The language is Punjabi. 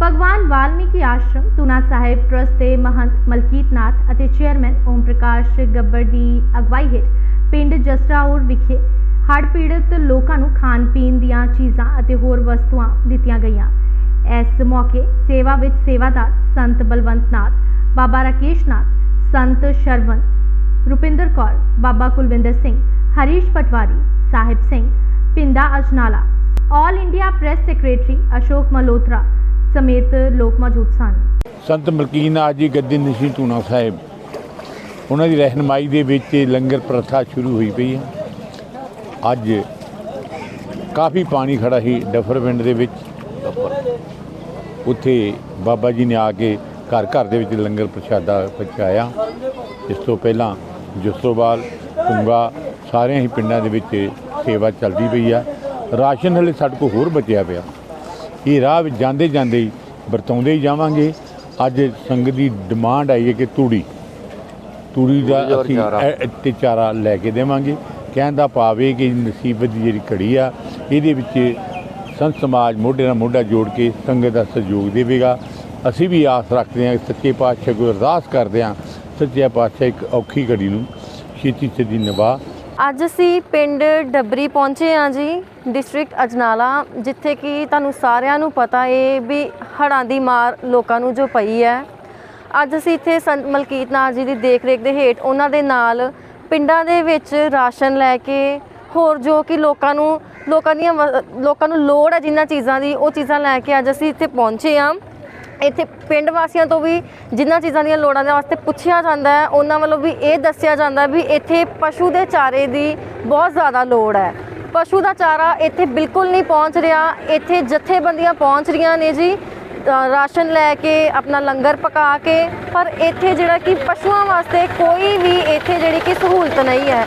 ਭਗਵਾਨ ਵਾਲਮੀਕੀ ਆਸ਼ਰਮ, ਤੁਨਾ ਸਾਹਿਬ ਟਰਸਟ ਦੇ ਮਹੰਤ ਮਲਕੀਤ ਨਾਥ ਅਤੇ ਚੇਅਰਮੈਨ ਓਮ ਪ੍ਰਕਾਸ਼ ਗੱਬਰ ਦੀ ਅਗਵਾਈ ਹੇਠ ਪਿੰਡ ਜਸਰਾਉਰ ਵਿਖੇ ਹੜ੍ਹ ਪੀੜਤ ਲੋਕਾਂ ਨੂੰ ਖਾਣ ਪੀਣ ਦੀਆਂ ਚੀਜ਼ਾਂ ਅਤੇ ਹੋਰ ਵਸਤੂਆਂ ਦਿੱਤੀਆਂ ਗਈਆਂ। ਇਸ ਮੌਕੇ ਸੇਵਾ ਵਿੱਚ ਸੇਵਾਦਾਰ ਸੰਤ ਬਲਵੰਤ ਨਾਥ Baba Rakesh Nath Sant Shravan, Rupinder Kaur, Baba Kulwinder Singh, Harish Patwari, Sahib Singh, Pinda Ajnala, all India press secretary Ashok Malhotra ਸਮੇਤ ਲੋਕ ਮੌਜੂਦ ਸਨ। ਸੰਤ ਮਲਕੀਨਾਥ ਜੀ ਗੱਦੀ ਨਸ਼ੀ ਟੂਣਾ ਸਾਹਿਬ। ਉਹਨਾਂ ਦੀ ਰਹਿਨਮਾਈ ਦੇ ਵਿੱਚ ਲੰਗਰ ਪ੍ਰਥਾ ਸ਼ੁਰੂ ਹੋਈ ਪਈ ਹੈ। ਅੱਜ ਕਾਫੀ ਪਾਣੀ ਖੜਾ ਸੀ ਡਫਰ ਪਿੰਡ ਦੇ ਵਿੱਚ। ਉੱਥੇ ਬਾਬਾ ਜੀ ਨੇ ਆ ਕੇ ਘਰ ਘਰ ਦੇ ਵਿੱਚ ਲੰਗਰ ਪ੍ਰਸ਼ਾਦਾ ਪਹੁੰਚਾਇਆ। ਇਸ ਤੋਂ ਪਹਿਲਾਂ ਜਸੋਵਾਲ ਕੁੰਗਾ ਸਾਰਿਆਂ ਹੀ ਪਿੰਡਾਂ ਦੇ ਵਿੱਚ ਸੇਵਾ ਚੱਲਦੀ ਪਈ ਆ। ਰਾਸ਼ਨ ਹਲੇ ਸਾਡੇ ਕੋਲ ਹੋਰ ਬਚਿਆ ਪਿਆ। ਇਹ ਰਾਹ ਵਿੱਚ ਜਾਂਦੇ ਜਾਂਦੇ ਹੀ ਵਰਤਾਉਂਦੇ ਹੀ ਜਾਵਾਂਗੇ। ਅੱਜ ਸੰਗਤ ਦੀ ਡਿਮਾਂਡ ਆਈ ਹੈ ਕਿ ਤੂੜੀ ਤੂੜੀ ਦਾ ਅਸੀਂ ਇੱਥੇ ਚਾਰਾ ਲੈ ਕੇ ਦੇਵਾਂਗੇ। ਕਹਿਣ ਦਾ ਭਾਵ ਇਹ ਕਿ ਨਸੀਬਤ ਦੀ ਜਿਹੜੀ ਘੜੀ ਆ ਇਹਦੇ ਵਿੱਚ ਸੰਤ ਸਮਾਜ ਮੋਢੇ ਨਾਲ ਮੋਢਾ ਜੋੜ ਕੇ ਸੰਗਤ ਦਾ ਸਹਿਯੋਗ ਦੇਵੇਗਾ। ਅਸੀਂ ਵੀ ਆਸ ਰੱਖਦੇ ਹਾਂ ਸੱਚੇ ਪਾਤਸ਼ਾਹ ਕੋਲ ਅਰਦਾਸ ਕਰਦੇ ਹਾਂ। ਸੱਚੇ ਪਾਤਸ਼ਾਹ ਇੱਕ ਔਖੀ ਘੜੀ ਨੂੰ ਛੇਤੀ ਛੇਤੀ ਨਿਭਾ ਅੱਜ ਅਸੀਂ ਪਿੰਡ ਡੱਬਰੀ ਪਹੁੰਚੇ ਹਾਂ ਜੀ ਡਿਸਟ੍ਰਿਕਟ ਅਜਨਾਲਾ, ਜਿੱਥੇ ਕਿ ਤੁਹਾਨੂੰ ਸਾਰਿਆਂ ਨੂੰ ਪਤਾ ਏ ਵੀ ਹੜ੍ਹਾਂ ਦੀ ਮਾਰ ਲੋਕਾਂ ਨੂੰ ਜੋ ਪਈ ਹੈ। ਅੱਜ ਅਸੀਂ ਇੱਥੇ ਸੰਤ ਮਲਕੀਤ ਨਾਥ ਜੀ ਦੀ ਦੇਖ-ਰੇਖ ਦੇ ਹੇਠ ਉਹਨਾਂ ਦੇ ਨਾਲ ਪਿੰਡਾਂ ਦੇ ਵਿੱਚ ਰਾਸ਼ਨ ਲੈ ਕੇ, ਹੋਰ ਜੋ ਕਿ ਲੋਕਾਂ ਨੂੰ, ਲੋਕਾਂ ਦੀਆਂ ਲੋਕਾਂ ਨੂੰ ਲੋੜ ਹੈ ਜਿਨ੍ਹਾਂ ਚੀਜ਼ਾਂ ਦੀ, ਉਹ ਚੀਜ਼ਾਂ ਲੈ ਕੇ ਅੱਜ ਅਸੀਂ ਇੱਥੇ ਪਹੁੰਚੇ ਹਾਂ। ਇੱਥੇ ਪਿੰਡ ਵਾਸੀਆਂ ਤੋਂ ਵੀ ਜਿਨ੍ਹਾਂ ਚੀਜ਼ਾਂ ਦੀਆਂ ਲੋੜਾਂ ਦੇ ਵਾਸਤੇ ਪੁੱਛਿਆ ਜਾਂਦਾ ਹੈ, ਉਹਨਾਂ ਵੱਲੋਂ ਵੀ ਇਹ ਦੱਸਿਆ ਜਾਂਦਾ ਵੀ ਇੱਥੇ ਪਸ਼ੂ ਦੇ ਚਾਰੇ ਦੀ ਬਹੁਤ ਜ਼ਿਆਦਾ ਲੋੜ ਹੈ। ਪਸ਼ੂ ਦਾ ਚਾਰਾ ਇੱਥੇ ਬਿਲਕੁਲ ਨਹੀਂ ਪਹੁੰਚ ਰਿਹਾ, ਇੱਥੇ ਜਥੇਬੰਦੀਆਂ ਪਹੁੰਚ ਰਹੀਆਂ ਨੇ ਜੀ ਰਾਸ਼ਨ ਲੈ ਕੇ, ਆਪਣਾ ਲੰਗਰ ਪਕਾ ਕੇ, ਪਰ ਇੱਥੇ ਜਿਹੜਾ ਕਿ ਪਸ਼ੂਆਂ ਵਾਸਤੇ ਕੋਈ ਵੀ ਇੱਥੇ ਜਿਹੜੀ ਕਿ ਸਹੂਲਤ ਨਹੀਂ ਹੈ।